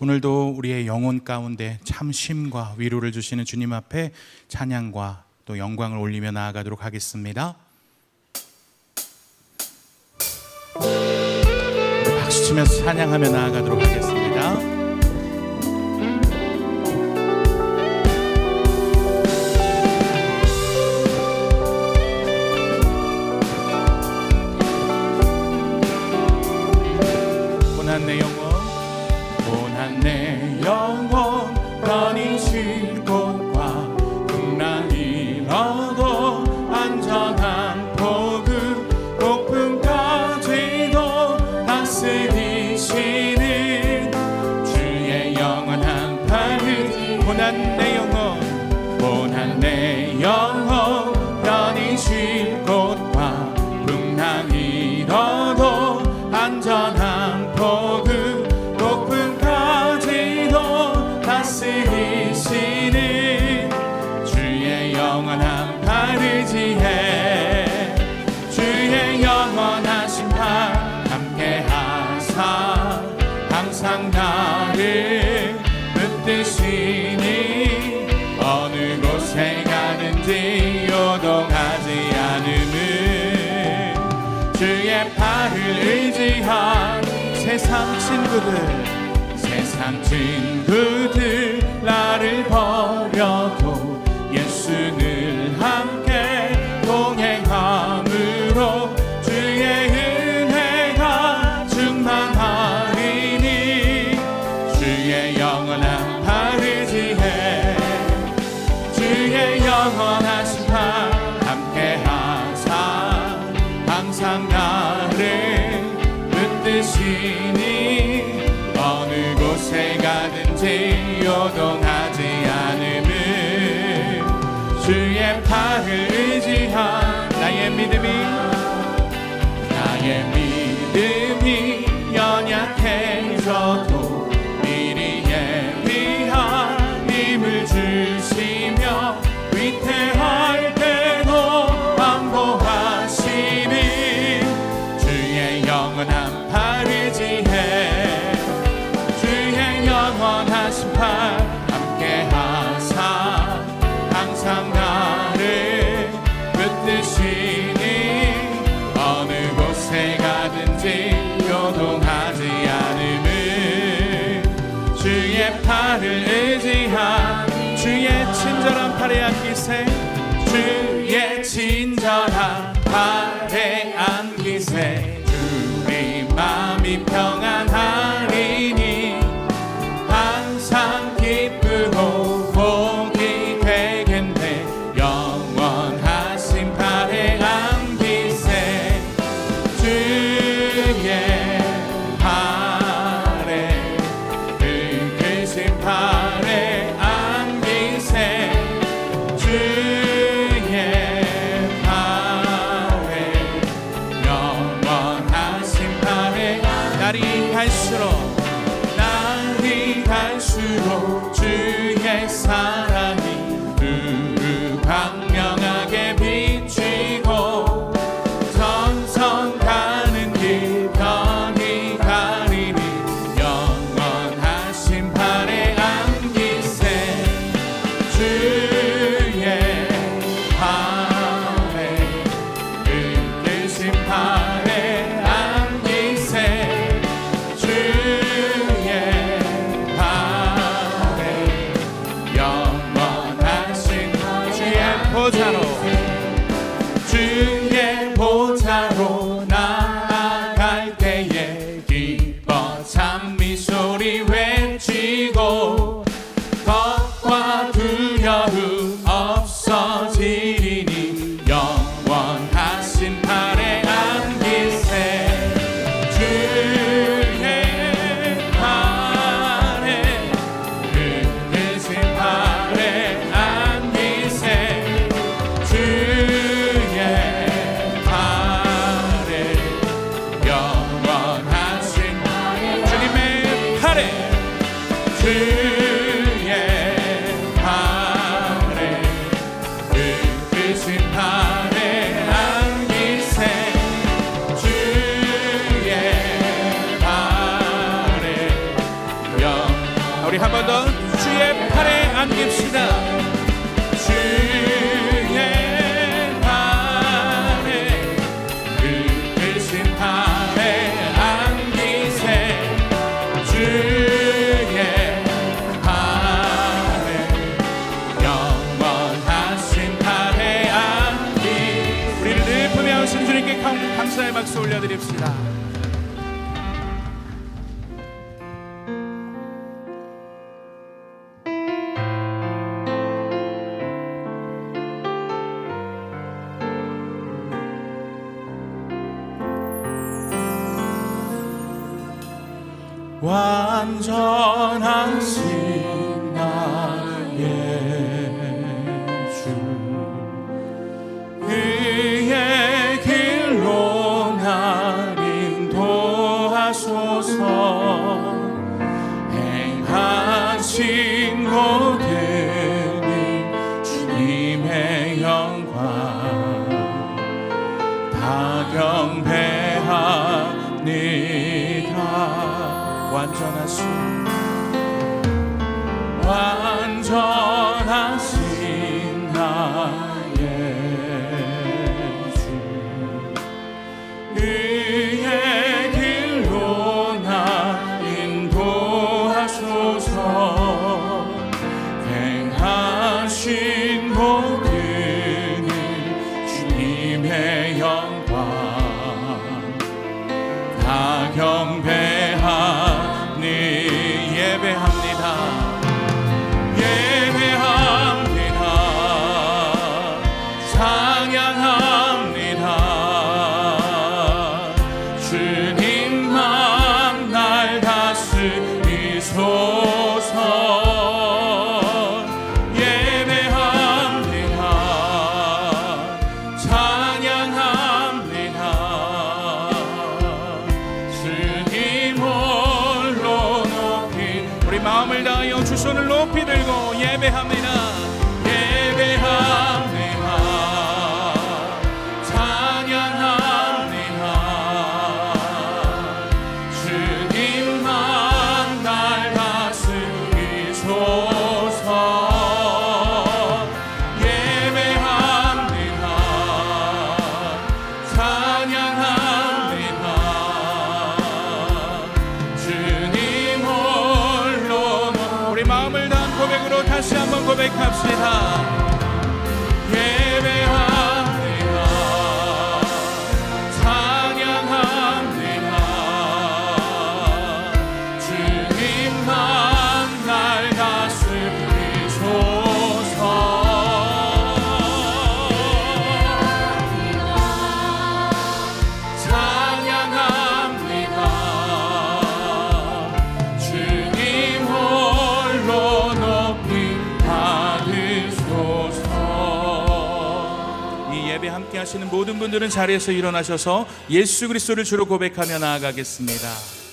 오늘도 우리의 영혼 가운데 참심과 위로를 주시는 주님 앞에 찬양과 또 영광을 올리며 나아가도록 하겠습니다. 박수 치면서 찬양하며 나아가도록 하겠습니다. 영원히 쉴 곳과 풍랑 잃어도 안전한 포그 높은까지도 다스리시는 주의 영원한 팔 의지해 주의 영원하신 팔 함께 하사 항상 나를 붙드시 귀한 세상 친구들 세상 친구들 나를 버려 주의 팔을 의지한 나의 믿음이 나의 믿음이 발에 기세 주의 친절한 발에 안기세. 우리 마음이 평안 hero. 우리 한 번 더 주의 팔에 안깁시다. 주의 팔에 그으신 팔에 안기세 주의 팔에 영원하신 팔에 안기 우리를 늘 품에 오신 주님께 감- 감사의 박수 올려드립시다. 완전하신 완전하신 나의 주. 의의 길로 나 인도하소서. 행하신 모든 일 주님의 영광 함께 하시는 모든 분들은 자리에서 일어나셔서 예수 그리스도를 주로 고백하며 나아가겠습니다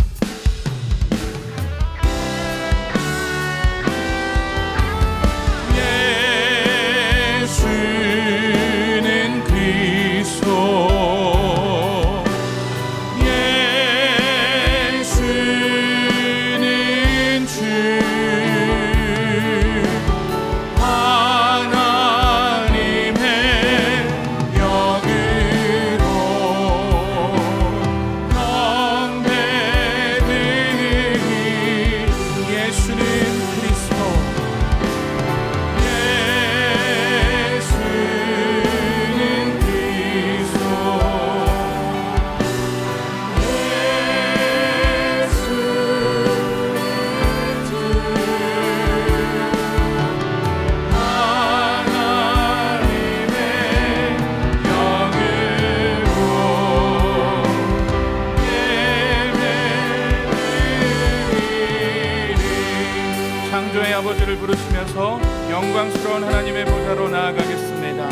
창조의 아버지를 부르시면서 영광스러운 하나님의 보좌로 나아가겠습니다.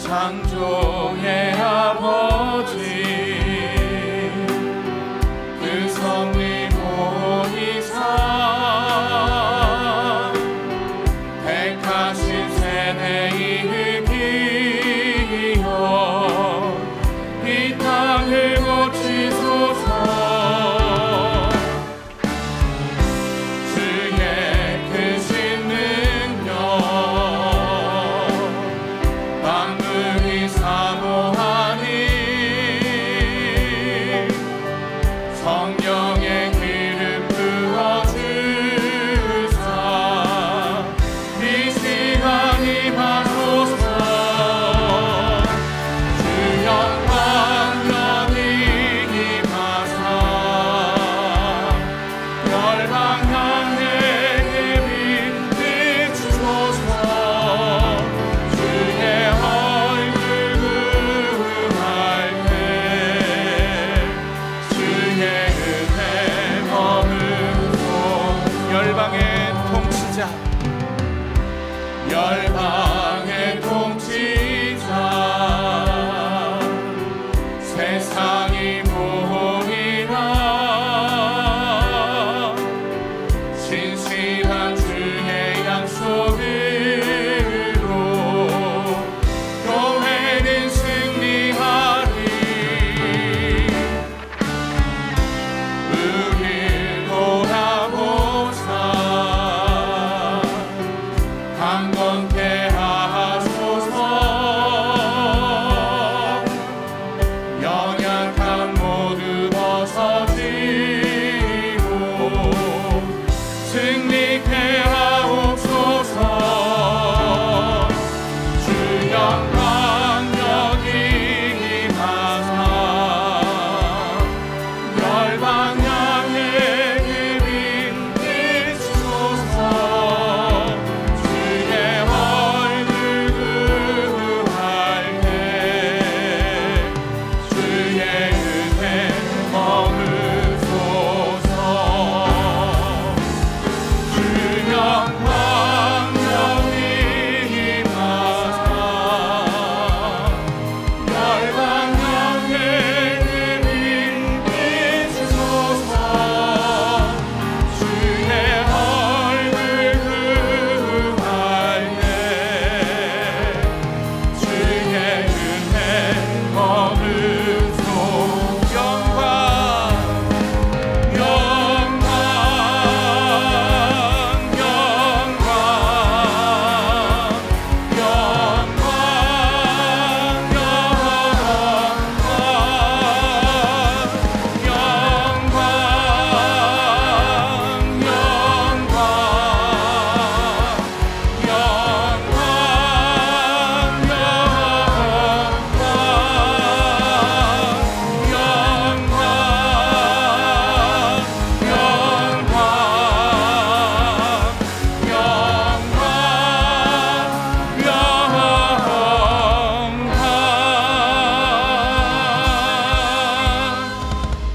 창조의 아버지